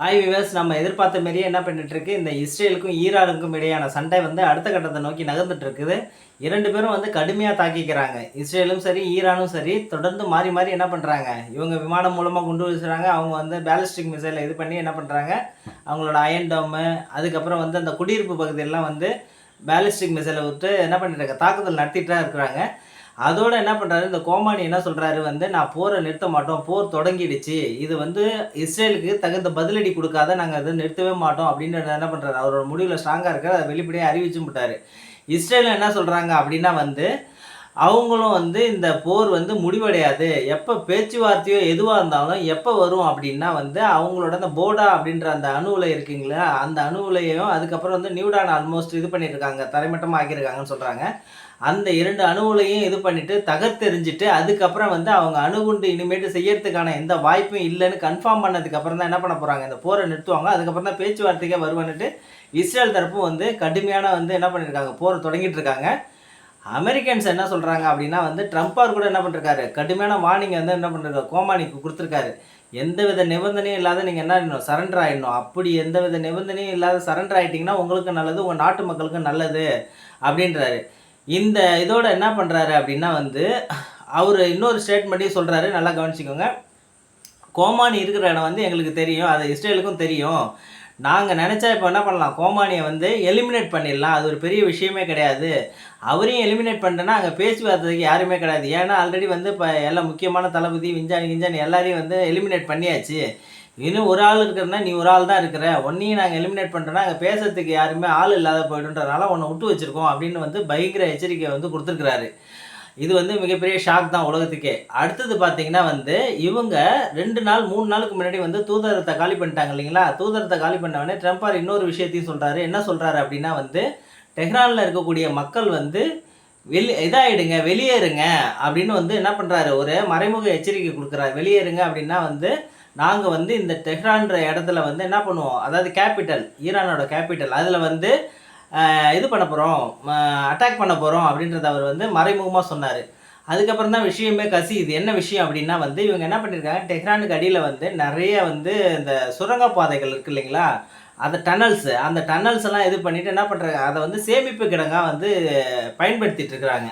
Hi viewers நம்ம எதிர்பார்த்த மாதிரியே என்ன பண்ணிட்டு இருக்கு இந்த இஸ்ரேலுக்கும் ஈரானுக்கும் இடையான சண்டை வந்து அடுத்த கட்டத்தை நோக்கி நகர்ந்துட்டு இருக்குது இரண்டு பேரும் வந்து கடுமையாக தாக்கிக்கிறாங்க. இஸ்ரேலும் சரி ஈரானும் சரி தொடர்ந்து மாறி மாறி என்ன பண்ணுறாங்க இவங்க விமானம் மூலமாக குண்டு வீசுகிறாங்க அவங்க வந்து பேலிஸ்டிக் மிசைலை இது பண்ணி என்ன பண்ணுறாங்க அவங்களோட அயன் டோமு அதுக்கப்புறம் வந்து அந்த குடியிருப்பு பகுதியெல்லாம் வந்து பேலிஸ்டிக் மிசைலை விட்டு என்ன பண்ணிட்டு தாக்குதல் நடத்திட்டு தான் இருக்கிறாங்க. அதோட என்ன பண்ணுறாரு இந்த கோமானி என்ன சொல்கிறாரு வந்து நான் போரை நிறுத்த மாட்டோம். போர் தொடங்கிடுச்சு. இது வந்து இஸ்ரேலுக்கு தகுந்த பதிலடி கொடுக்காத நாங்கள் அதை நிறுத்தவே மாட்டோம். அப்படின்னு என்ன பண்ணுறாரு அவரோட முடிவில் ஸ்ட்ராங்காக இருக்கார். அதை வெளிப்படையாக அறிவிச்சு விட்டார் இஸ்ரேல் என்ன சொல்கிறாங்க அப்படின்னா வந்து அவங்களும் வந்து இந்த போர் வந்து முடிவடையாது. எப்போ பேச்சுவார்த்தையோ எதுவாக இருந்தாலும் எப்போ வரும் அப்படின்னா வந்து அவங்களோட அந்த போடா அப்படின்ற அந்த அணு உலை இருக்குங்களா அந்த அணு உலையையும் அதுக்கப்புறம் வந்து நியூடான் ஆல்மோஸ்ட் இது பண்ணியிருக்காங்க. தரைமட்டமாக ஆக்கியிருக்காங்கன்னு சொல்கிறாங்க அந்த இரண்டு அணுகுலையும் இது பண்ணிட்டு தகர்த்தெறிஞ்சிட்டு அதுக்கப்புறம் வந்து அவங்க அணுகுண்டு இனிமேட்டு செய்யறதுக்கான எந்த வாய்ப்பும் இல்லைன்னு கன்ஃபார்ம் பண்ணதுக்கப்புறம் தான் என்ன பண்ண போகிறாங்க இந்த போரை நிறுத்துவாங்க. அதுக்கப்புறம் தான் பேச்சுவார்த்தைக்கே வருவான்ட்டு இஸ்ரேல் தரப்பும் வந்து கடுமையான வந்து என்ன பண்ணியிருக்காங்க போரை தொடங்கிட்டு இருக்காங்க. அமெரிக்கன்ஸ் என்ன சொல்கிறாங்க அப்படின்னா வந்து ட்ரம்ப்பார் கூட என்ன பண்ணிருக்காரு? கடுமையான வார்னிங் வந்து என்ன பண்ணுறாரு கோமானிக்கு கொடுத்துருக்காரு. எந்தவித நிபந்தனையும் இல்லாத நீங்கள் என்ன ஆயிடணும்? சரண்டர் ஆகிடணும் அப்படி எந்தவித நிபந்தனையும் இல்லாத சரண்டர் ஆகிட்டிங்கன்னா உங்களுக்கு நல்லது உங்கள் நாட்டு மக்களுக்கும் நல்லது அப்படின்றாரு. இந்த இதோட என்ன பண்ணுறாரு அப்படின்னா வந்து அவர் இன்னொரு ஸ்டேட்மெண்ட்டையும் சொல்கிறாரு நல்லா கவனிச்சிக்கோங்க. கோமானி இருக்கிற இடம் வந்து எங்களுக்கு தெரியும் அது இஸ்ரேலுக்கும் தெரியும். நாங்கள் நினச்சா இப்போ என்ன பண்ணலாம்? கோமானியை வந்து எலிமினேட் பண்ணிடலாம். அது ஒரு பெரிய விஷயமே கிடையாது. அவரையும் எலிமினேட் பண்ணிட்டேன்னா அங்கே பேச்சுவார்த்தைக்கு யாருமே கிடையாது. ஏன்னா ஆல்ரெடி வந்து இப்போ எல்லா முக்கியமான தளபதி விஞ்ஞானி விஞ்ஞானி எல்லாரையும் வந்து எலிமினேட் பண்ணியாச்சு. இன்னும் ஒரு ஆள் இருக்கிறனா நீ ஒரு ஆள் தான் இருக்கிற. ஒன்னையும் நாங்கள் எலிமினேட் பண்ணுறோன்னா அங்கே பேசுறதுக்கு யாருமே ஆள் இல்லாத போய்டுன்றதுனால உன்னை விட்டு வச்சுருக்கோம் அப்படின்னு வந்து பயங்கர எச்சரிக்கையை வந்து கொடுத்துருக்குறாரு. இது வந்து மிகப்பெரிய ஷாக் தான் உலகத்துக்கே. அடுத்தது பார்த்தீங்கன்னா வந்து இவங்க ரெண்டு நாள் மூணு நாளுக்கு முன்னாடி வந்து தூதரத்தை காலி பண்ணிட்டாங்க இல்லைங்களா? தூதரத்தை காலி பண்ணவொடனே ட்ரம்பார் இன்னொரு விஷயத்தையும் சொல்கிறாரு என்ன சொல்கிறாரு அப்படின்னா வந்து டெஹ்ரானில் இருக்கக்கூடிய மக்கள் வந்து வெளி இதாகிடுங்க வெளியேறுங்க. அப்படின்னு வந்து என்ன பண்ணுறாரு ஒரு மறைமுக எச்சரிக்கை கொடுக்குறாரு. வெளியேறுங்க அப்படின்னா வந்து நாங்கள் வந்து இந்த டெஹ்ரான்ற இடத்துல வந்து என்ன பண்ணுவோம்? அதாவது கேபிட்டல் ஈரானோட கேபிட்டல் அதில் வந்து இது பண்ண போகிறோம் அட்டாக் பண்ண போகிறோம் அப்படின்றத அவர் வந்து மறைமுகமாக சொன்னார். அதுக்கப்புறம் தான் விஷயமே கசி. இது என்ன விஷயம் அப்படின்னா வந்து இவங்க என்ன பண்ணியிருக்காங்க டெஹ்ரானுக்கு அடியில் வந்து நிறைய வந்து இந்த சுரங்கப்பாதைகள் இருக்கு இல்லைங்களா? அந்த டனல்ஸு அந்த டனல்ஸ் எல்லாம் இது பண்ணிவிட்டு என்ன பண்ணுறாங்க அதை வந்து சேமிப்பு கிடங்காக வந்து பயன்படுத்திகிட்டு இருக்கிறாங்க.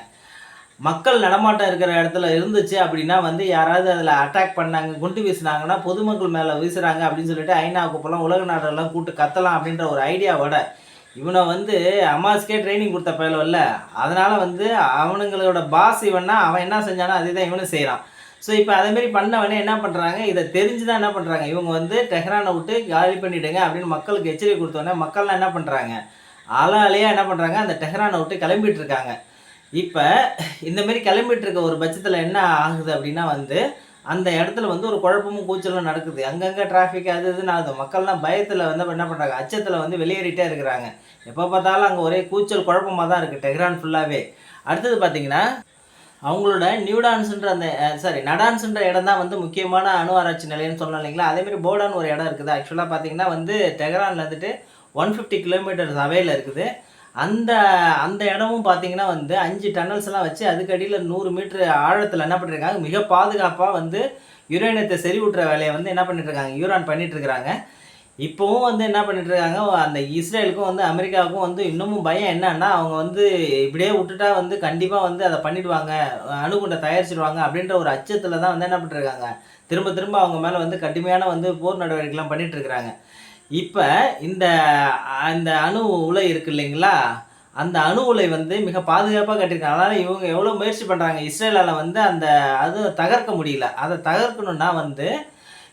மக்கள் நடமாட்டம் இருக்கிற இடத்துல இருந்துச்சு அப்படின்னா வந்து யாராவது அதில் அட்டாக் பண்ணாங்க குண்டு வீசினாங்கன்னா பொதுமக்கள் மேலே வீசுகிறாங்க அப்படின்னு சொல்லிட்டு ஐநா குப்பெல்லாம் உலக நாடெல்லாம் கூட்டு கத்தலாம் அப்படின்ற ஒரு ஐடியாவோட இவனை வந்து அம்மாஸ்க்கே ட்ரைனிங் கொடுத்த பயலோ இல்லை. வந்து அவனுங்களோட பாஸ் இவன்னா அவன் என்ன செஞ்சானோ அதே தான் இவனும் செய்கிறான் ஸோ இப்போ அதேமாரி பண்ணவனே என்ன பண்ணுறாங்க இதை தெரிஞ்சு தான் என்ன பண்ணுறாங்க இவங்க வந்து டெஹ்ரானை விட்டு காலி பண்ணிவிடுங்க அப்படின்னு மக்களுக்கு எச்சரிக்கை கொடுத்தோன்னே மக்கள்லாம் என்ன பண்ணுறாங்க ஆளாலேயே என்ன பண்ணுறாங்க அந்த டெஹ்ரானை விட்டு கிளம்பிட்டு இருக்காங்க. இப்போ இந்த மாதிரி கிளம்பிட்டு இருக்க ஒரு பட்சத்தில் என்ன ஆகுது அப்படின்னா வந்து அந்த இடத்துல வந்து ஒரு குழப்பமும் கூச்சலும் நடக்குது. அங்கங்கே டிராஃபிக் அது இதுன்னு ஆகுது. மக்கள்லாம் பயத்தில் வந்து என்ன பண்ணுறாங்க அச்சத்தில் வந்து வெளியேறிட்டே இருக்கிறாங்க. எப்போ பார்த்தாலும் அங்கே ஒரே கூச்சல் குழப்பமாக தான் இருக்குது டெஹ்ரான் ஃபுல்லாகவே அடுத்தது பார்த்தீங்கன்னா அவங்களோட நியூடான்ஸுன்ற அந்த சாரி நடான்ஸுன்ற இடம் தான் வந்து முக்கியமான அணு ஆராய்ச்சி நிலையம்னு சொன்னோம் இல்லைங்களா? அதேமாரி போடான்னு ஒரு இடம் இருக்குது. ஆக்சுவலாக பார்த்தீங்கன்னா வந்து டெஹ்ரான்ல வந்துட்டு ஒன் ஃபிஃப்டி கிலோமீட்டர்ஸ் அவையில் இருக்குது. அந்த அந்த இடமும் பார்த்தீங்கன்னா வந்து அஞ்சு டன்னல்ஸ்லாம் எல்லாம் வச்சு அதுக்கு அடியில் நூறு மீட்ரு ஆழத்தில் என்ன பண்ணியிருக்காங்க மிக பாதுகாப்பாக வந்து யுரேனியத்தை செறிவூட்டுற வேலையை வந்து என்ன பண்ணிட்டு இருக்காங்க யூரான் பண்ணிட்டு இப்போவும் வந்து என்ன பண்ணிட்டுருக்காங்க? அந்த இஸ்ரேலுக்கும் வந்து அமெரிக்காவுக்கும் வந்து இன்னமும் பயம் என்னன்னா அவங்க வந்து இப்படியே விட்டுட்டா வந்து கண்டிப்பாக வந்து அதை பண்ணிடுவாங்க அணுகுண்டை தயாரிச்சிடுவாங்க அப்படின்ற ஒரு அச்சத்தில் தான் வந்து என்ன பண்ணிட்டுருக்காங்க? திரும்ப திரும்ப அவங்க மேலே வந்து கடுமையான வந்து போர் நடவடிக்கைலாம் பண்ணிகிட்ருக்குறாங்க இப்போ இந்த அந்த அணு உலை இருக்கு இல்லைங்களா? அந்த அணு உலை வந்து மிக பாதுகாப்பாக கட்டியிருக்காங்க. அதனால் இவங்க எவ்வளோ முயற்சி பண்ணுறாங்க இஸ்ரேலால் வந்து அந்த அது தகர்க்க முடியல. அதை தகர்க்கணும்னா வந்து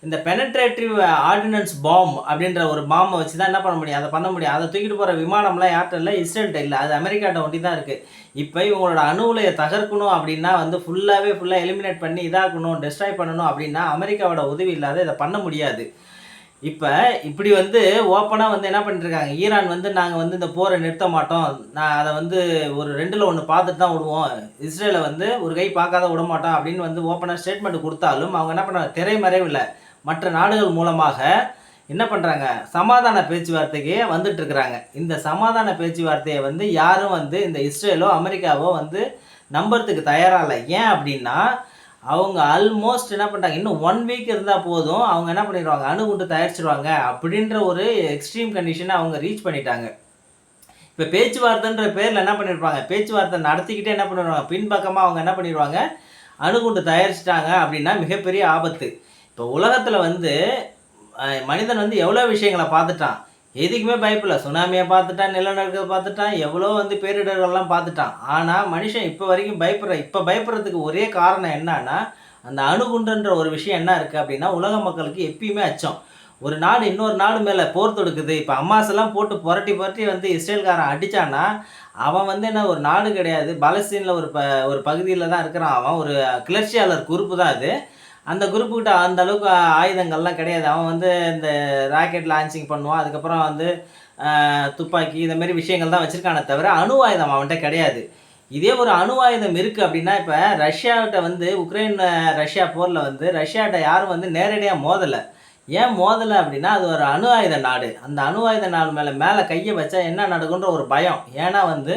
இந்த பெனட்ரேட்டிவ் ஆர்டினன்ஸ் பாம் அப்படின்ற ஒரு பாம்பை வச்சு தான் என்ன பண்ண முடியும்? அதை பண்ண முடியும். அதை தூக்கிட்டு போகிற விமானம்லாம் யார்கிட்ட இல்லை இஸ்ரேல்கிட்ட இல்லை. அது அமெரிக்காட்ட ஒண்டி தான் இருக்குது இப்போ இவங்களோட அணு உலையை தகர்க்கணும் அப்படின்னா வந்து ஃபுல்லாகவே ஃபுல்லாக எலிமினேட் பண்ணி இதாக்கணும் டெஸ்ட்ராய் பண்ணணும் அப்படின்னா அமெரிக்காவோட உதவி இல்லாத இதை பண்ண முடியாது. இப்போ இப்படி வந்து ஓப்பனாக வந்து என்ன பண்ணிட்டுருக்காங்க ஈரான் வந்து நாங்கள் வந்து இந்த போரை நிறுத்த மாட்டோம். நான் அதை வந்து ஒரு ரெண்டில் ஒன்று பார்த்துட்டு தான் விடுவோம். இஸ்ரேலை வந்து ஒரு கை பார்க்காத விட மாட்டோம் அப்படின்னு வந்து ஓப்பனாக ஸ்டேட்மெண்ட் கொடுத்தாலும் அவங்க என்ன பண்ணுறாங்க திரைமறைவில் மற்ற நாடுகள் மூலமாக என்ன பண்ணுறாங்க சமாதான பேச்சுவார்த்தைக்கே வந்துட்டு இருக்கிறாங்க. இந்த சமாதான பேச்சுவார்த்தையை வந்து யாரும் வந்து இந்த இஸ்ரேலோ அமெரிக்காவோ வந்து நம்புறதுக்கு தயாராக இல்லை. ஏன் அப்படின்னா அவங்க ஆல்மோஸ்ட் என்ன பண்ணிட்டாங்க? இன்னும் ஒன் வீக் இருந்தால் போதும். அவங்க என்ன பண்ணிடுவாங்க? அணுகுண்டு தயாரிச்சிருவாங்க. அப்படின்ற ஒரு எக்ஸ்ட்ரீம் கண்டிஷனை அவங்க ரீச் பண்ணிட்டாங்க. இப்போ பேச்சுவார்த்தைன்ற பேரில் என்ன பண்ணியிருப்பாங்க பேச்சுவார்த்தை நடத்திக்கிட்டே என்ன பண்ணிடுவாங்க பின்பக்கமாக அவங்க என்ன பண்ணிடுவாங்க? அணுகுண்டு தயாரிச்சிட்டாங்க அப்படின்னா மிகப்பெரிய ஆபத்து. இப்போ உலகத்தில் வந்து மனிதன் வந்து எவ்வளோ விஷயங்களை பார்த்துட்டான்? எதுக்குமே பயப்படல சுனாமியை பார்த்துட்டான் நிலநடுக்கத்தை பார்த்துட்டான் எவ்வளோ வந்து பேரிடர்கள்லாம் பார்த்துட்டான். ஆனால் மனுஷன் இப்போ வரைக்கும் பயப்படுற இப்போ பயப்படுறதுக்கு ஒரே காரணம் என்னன்னா அந்த அணுகுண்டுன்ற ஒரு விஷயம் என்ன இருக்குது அப்படின்னா உலக மக்களுக்கு எப்பயுமே அச்சம். ஒரு நாடு இன்னொரு நாடு மேலே போர் தொடுக்குது. இப்போ அம்மாசெல்லாம் போட்டு புரட்டி புரட்டி வந்து இஸ்ரேல்காரன் அடித்தான்னா அவன் வந்து என்ன ஒரு நாடு கிடையாது. பலஸ்தீனில் ஒரு ப ஒரு பகுதியில் தான் இருக்கிறான். அவன் ஒரு கிளர்ச்சியாளர் குறிப்பு தான் அது. அந்த குரூப்புக்கிட்ட அந்த அளவுக்கு ஆயுதங்கள்லாம் கிடையாது. அவன் வந்து இந்த ராக்கெட் லான்ச்சிங் பண்ணுவான். அதுக்கப்புறம் வந்து துப்பாக்கி இந்த விஷயங்கள் தான் வச்சுருக்கானே தவிர அணு ஆயுதம் அவன்கிட்ட கிடையாது. இதே ஒரு அணு ஆயுதம் இருக்குது அப்படின்னா இப்போ ரஷ்யாவிட்ட வந்து உக்ரைன் ரஷ்யா போரில் வந்து ரஷ்யாட்ட யாரும் வந்து நேரடியாக மோதலை. ஏன் மோதலை அப்படின்னா அது ஒரு அணு ஆயுத நாடு. அந்த அணு ஆயுத நாடு மேலே மேலே கையை வச்சா என்ன நடக்குன்ற ஒரு பயம். ஏன்னா வந்து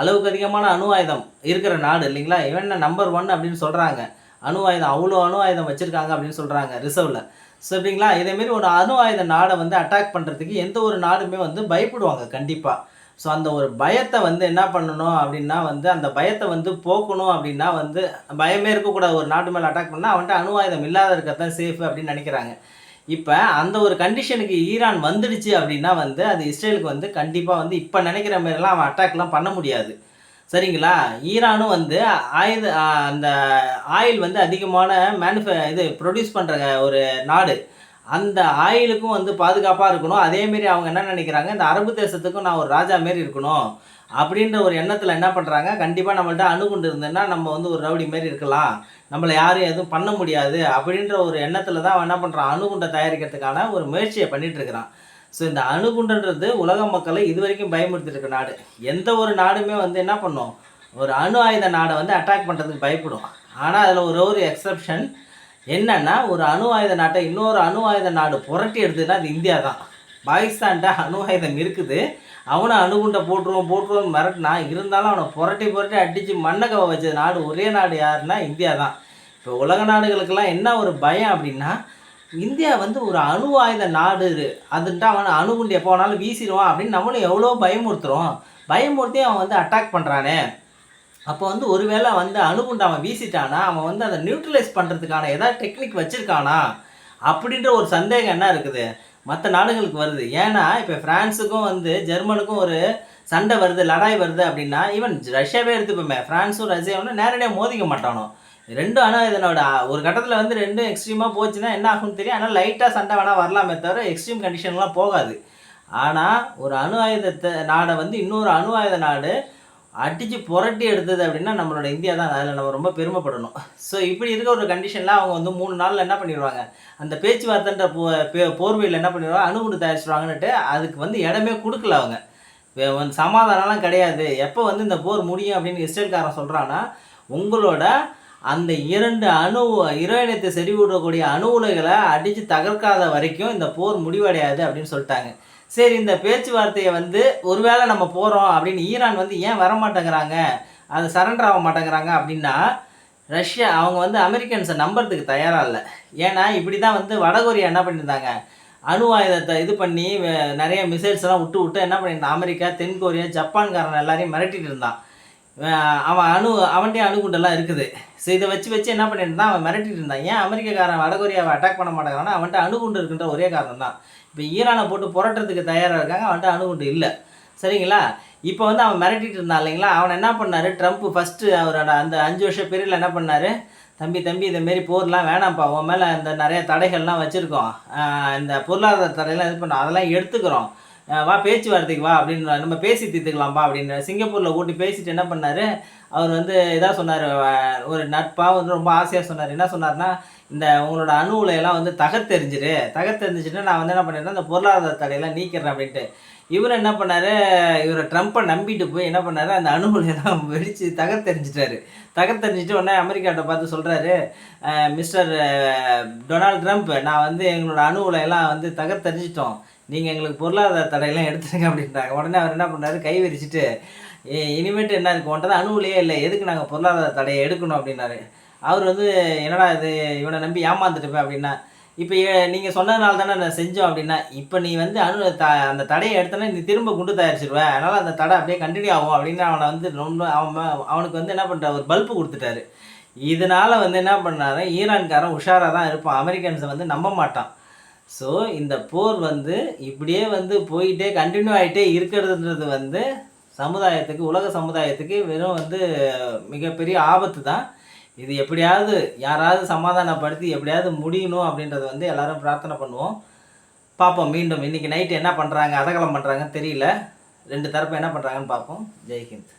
அளவுக்கு அதிகமான அணு ஆயுதம் இருக்கிற நாடு இல்லைங்களா? இவன் நம்பர் ஒன் அப்படின்னு சொல்கிறாங்க அணு ஆயுதம் அவ்வளோ அணு ஆயுதம் வச்சுருக்காங்க அப்படின்னு சொல்கிறாங்க ரிசர்வில் ஸோ இப்படிங்களா இதேமாரி ஒரு அணு ஆயுத நாடை வந்து அட்டாக் பண்ணுறதுக்கு எந்த ஒரு நாடுமே வந்து பயப்படுவாங்க கண்டிப்பாக ஸோ அந்த ஒரு பயத்தை வந்து என்ன பண்ணணும் அப்படின்னா வந்து அந்த பயத்தை வந்து போக்கணும் அப்படின்னா வந்து பயமே இருக்கக்கூடாது. ஒரு நாட்டு மேலே அட்டாக் பண்ணால் அவன்கிட்ட அணு ஆயுதம் இல்லாத இருக்கத்தான் சேஃப் அப்படின்னு நினைக்கிறாங்க. இப்போ அந்த ஒரு கண்டிஷனுக்கு ஈரான் வந்துடுச்சு அப்படின்னா வந்து அது இஸ்ரேலுக்கு வந்து கண்டிப்பாக வந்து இப்போ நினைக்கிற மாதிரிலாம் அவன் அட்டாக்லாம் பண்ண முடியாது. சரிங்களா? ஈரானும் வந்து ஆயுத அந்த ஆயில் வந்து அதிகமான மேனுஃபே இது ப்ரொடியூஸ் பண்ணுற ஒரு நாடு. அந்த ஆயிலுக்கும் வந்து பாதுகாப்பாக இருக்கணும். அதேமாரி அவங்க என்ன நினைக்கிறாங்க? இந்த அரபு தேசத்துக்கும் நான் ஒரு ராஜா மாரி இருக்கணும். அப்படின்ற ஒரு எண்ணத்தில் என்ன பண்ணுறாங்க கண்டிப்பாக நம்மள்ட்ட அணுகுண்டு இருந்ததுன்னா நம்ம வந்து ஒரு ரவுடி மாரி இருக்கலாம். நம்மளை யாரும் எதுவும் பண்ண முடியாது. அப்படின்ற ஒரு எண்ணத்தில் தான் அவன் என்ன பண்ணுறான் அணுகுண்டை தயாரிக்கிறதுக்கான ஒரு முயற்சியை பண்ணிகிட்ருக்கிறான் ஸோ இந்த அணுகுண்டுன்றது உலக மக்களை இது வரைக்கும் பயமுறுத்திட்டு நாடு. எந்த ஒரு நாடுமே வந்து என்ன பண்ணும்? ஒரு அணு ஆயுத நாடை வந்து அட்டாக் பண்ணுறதுக்கு பயப்படும். ஆனால் அதில் ஒரு ஒரு எக்ஸப்ஷன் என்னன்னா ஒரு அணு ஆயுத நாட்டை இன்னொரு அணு ஆயுத நாடு புரட்டி எடுத்ததுன்னா அது இந்தியா தான். பாகிஸ்தான்கிட்ட அணு ஆயுதம் இருக்குது. அவனை அணுகுண்டை போட்டுருவோம் போட்டுருவோம் மிரட்டினா இருந்தாலும் அவனை புரட்டி புரட்டி அடித்து மண்ணக்கவை வச்ச நாடு ஒரே நாடு யாருன்னா இந்தியா தான். இப்போ உலக நாடுகளுக்கெல்லாம் என்ன ஒரு பயம் அப்படின்னா இந்தியா வந்து ஒரு அணு ஆயுத நாடு அதுன்ட்டு அவன் அணுகுண்டு எப்போ வேணாலும் வீசிடுவான் அப்படின்னு நம்மளும் எவ்வளோ பயமுறுத்துறோம். பயமுறுத்தி அவன் வந்து அட்டாக் பண்ணுறானே அப்போ வந்து ஒருவேளை வந்து அணுகுண்டு அவன் வீசிட்டானா? அவன் வந்து அதை நியூட்ரலைஸ் பண்ணுறதுக்கான ஏதாவது டெக்னிக் வச்சுருக்கானா? அப்படின்ற ஒரு சந்தேகம் என்ன இருக்குது? மற்ற நாடுகளுக்கு வருது. ஏன்னா இப்போ ஃப்ரான்ஸுக்கும் வந்து ஜெர்மனுக்கும் ஒரு சண்டை வருது லடாய் வருது அப்படின்னா ஈவன் ரஷ்யாவே எடுத்துப்போமே. ஃப்ரான்ஸும் ரஷ்யாவும் நேரடியாக மோதிக்க மாட்டானோ? ரெண்டும் ஆனால் இதனோட ஒரு கட்டத்தில் வந்து ரெண்டும் எக்ஸ்ட்ரீமாக போச்சுன்னா என்ன ஆகும்னு தெரியும். ஆனால் லைட்டாக சண்டை வேணால் வரலாமே தவிர எக்ஸ்ட்ரீம் கண்டிஷன்லாம் போகாது. ஆனால் ஒரு அணு ஆயுதத்தை நாடை வந்து இன்னொரு அணு ஆயுத நாடு அடித்து புரட்டி எடுத்தது அப்படின்னா நம்மளோட இந்தியா தான் அதில் நம்ம ரொம்ப பெருமைப்படணும். ஸோ இப்படி இருக்க ஒரு கண்டிஷனில் அவங்க வந்து மூணு நாளில் என்ன பண்ணிடுவாங்க? அந்த பேச்சுவார்த்தைன்ற போ பே- போர்வையில் என்ன பண்ணிடுவாங்க? அணுகுண்டு தயாரிச்சிடுவாங்கன்னுட்டு அதுக்கு வந்து இடமே கொடுக்கல அவங்க. வந்து சமாதானம்லாம் கிடையாது. எப்போ வந்து இந்த போர் முடியும் அப்படின்னு இஸ்ரேல்காரன் சொல்கிறான்னா உங்களோட அந்த இரண்டு அணு இறைவனத்தை செறிவிடக்கூடிய அணு உலைகளை அடித்து தகர்க்காத வரைக்கும் இந்த போர் முடிவடையாது அப்படின்னு சொல்லிட்டாங்க. சரி இந்த பேச்சுவார்த்தையை வந்து ஒருவேளை நம்ம போகிறோம் அப்படின்னு ஈரான் வந்து ஏன் வர மாட்டேங்கிறாங்க அது சரண்டர் ஆக மாட்டேங்கிறாங்க அப்படின்னா ரஷ்யா அவங்க வந்து அமெரிக்கன்ஸை நம்புறதுக்கு தயாராக இல்லை. ஏன்னா இப்படி தான் வந்து வடகொரியா என்ன பண்ணியிருந்தாங்க? அணு ஆயுதத்தை இது பண்ணி நிறைய மிசைல்ஸ் எல்லாம் விட்டு விட்டு என்ன பண்ணியிருந்தான் அமெரிக்கா தென்கொரியா ஜப்பான்காரன் எல்லாரையும் மிரட்டிட்டு இருந்தான். அவன் அணு அவன்கிட்டயே அணுகுண்டெல்லாம் இருக்குது. ஸோ இதை வச்சு வச்சு என்ன இருந்தான் அவன் மிரட்டிட்டு இருந்தான். ஏன் அமெரிக்காக்காரன் வடகொரியாவை அட்டாக் பண்ண மாட்டாங்கன்னா அவன்கிட்ட அணுகுண்டு இருக்குன்ற ஒரே காரணம் தான் இப்போ ஈரானை போட்டு புரட்டுறதுக்கு தயாராக இருக்காங்க அவன்கிட்ட அணுகுண்டு இல்லை. சரிங்களா? இப்போ வந்து அவன் மிரட்டிட்டு இருந்தான் இல்லைங்களா? அவன் என்ன பண்ணார்? ட்ரம்ப் ஃபஸ்ட்டு அவரோட அந்த அஞ்சு வருஷ பீரியடில் என்ன பண்ணார்? தம்பி தம்பி இந்தமாரி போர்லாம் வேணாம்ப்பா உன் மேலே இந்த நிறைய தடைகள்லாம் வச்சுருக்கோம். இந்த பொருளாதார தடையெல்லாம் இது பண்ணோம் அதெல்லாம் எடுத்துக்கிறோம். வா பேச்சுவார்த்தைக்கு வா அப்படின்னு நம்ம பேசி தீர்த்துக்கலாம்ப்பா அப்படின்னு சிங்கப்பூரில் கூட்டி பேசிட்டு என்ன பண்ணார்? அவர் வந்து இதாக சொன்னார் ஒரு நட்பாக வந்து ரொம்ப ஆசையாக சொன்னார். என்ன சொன்னார்னா இந்த உங்களோட அணு உலையெல்லாம் வந்து தகர்த்தெறிஞ்சிரு. தகர்த்தெறிஞ்சிட்டு நான் வந்து என்ன பண்ணிடுறேன் அந்த பொருளாதார தடையெல்லாம் நீக்கிறேன் அப்படின்ட்டு. இவர் என்ன பண்ணார்? இவரை ட்ரம்ப்பை நம்பிட்டு போய் என்ன பண்ணார்? அந்த அணு உலையெல்லாம் வெடிச்சு தகர்த்தெறிஞ்சிட்டாரு. தகர்த்தெறிஞ்சிட்டு உடனே அமெரிக்காட்ட பார்த்து சொல்கிறாரு மிஸ்டர் டொனால்ட் ட்ரம்ப் நான் வந்து எங்களோட அணு உலையெல்லாம் வந்து தகர்த்தெறிஞ்சிட்டோம். நீங்கள் எங்களுக்கு பொருளாதார தடையெல்லாம் எடுத்துருங்க அப்படின்றாங்க. உடனே அவர் என்ன பண்ணார்? கை விரிச்சிட்டு "ஏ, இனிமேட்டு என்ன இருக்கு? ஒன்றது தான் இல்லை. எதுக்கு நாங்கள் பொருளாதார தடையை எடுக்கணும்? அப்படின்னாரு. அவர் வந்து என்னடா இது? இவனை நம்பி ஏமாந்துட்டுப்பேன் அப்படின்னா இப்போ நீங்கள் சொன்னதுனால தானே நான் செஞ்சோம் அப்படின்னா இப்போ நீ வந்து அணு த அந்த தடையை எடுத்தனா நீ திரும்ப குண்டு தயாரிச்சிருவேன் அதனால் அந்த தடை அப்படியே கண்டினியூ ஆகும் அப்படின்னு அவனை வந்து ரொம்ப அவன் அவனுக்கு வந்து என்ன பண்ணுற ஒரு பல்பு கொடுத்துட்டாரு. இதனால் வந்து என்ன பண்ணாரு? ஈரான்காரன் உஷாராக தான் இருப்பான். அமெரிக்கன்ஸை வந்து நம்ப மாட்டான். ஸோ இந்த போர் வந்து இப்படியே வந்து போயிட்டே கண்டினியூ ஆகிட்டே இருக்கிறதுன்றது வந்து சமுதாயத்துக்கு உலக சமுதாயத்துக்கு வெறும் வந்து மிகப்பெரிய ஆபத்து தான். இது எப்படியாவது யாராவது சமாதானப்படுத்தி எப்படியாவது முடியணும் அப்படின்றத வந்து எல்லாரும் பிரார்த்தனை பண்ணுவோம். பார்ப்போம் மீண்டும். இன்றைக்கி நைட்டு என்ன பண்ணுறாங்க அதகலம் பண்ணுறாங்கன்னு தெரியல. ரெண்டு தரப்பு என்ன பண்ணுறாங்கன்னு பார்ப்போம். ஜெய்ஹிந்த்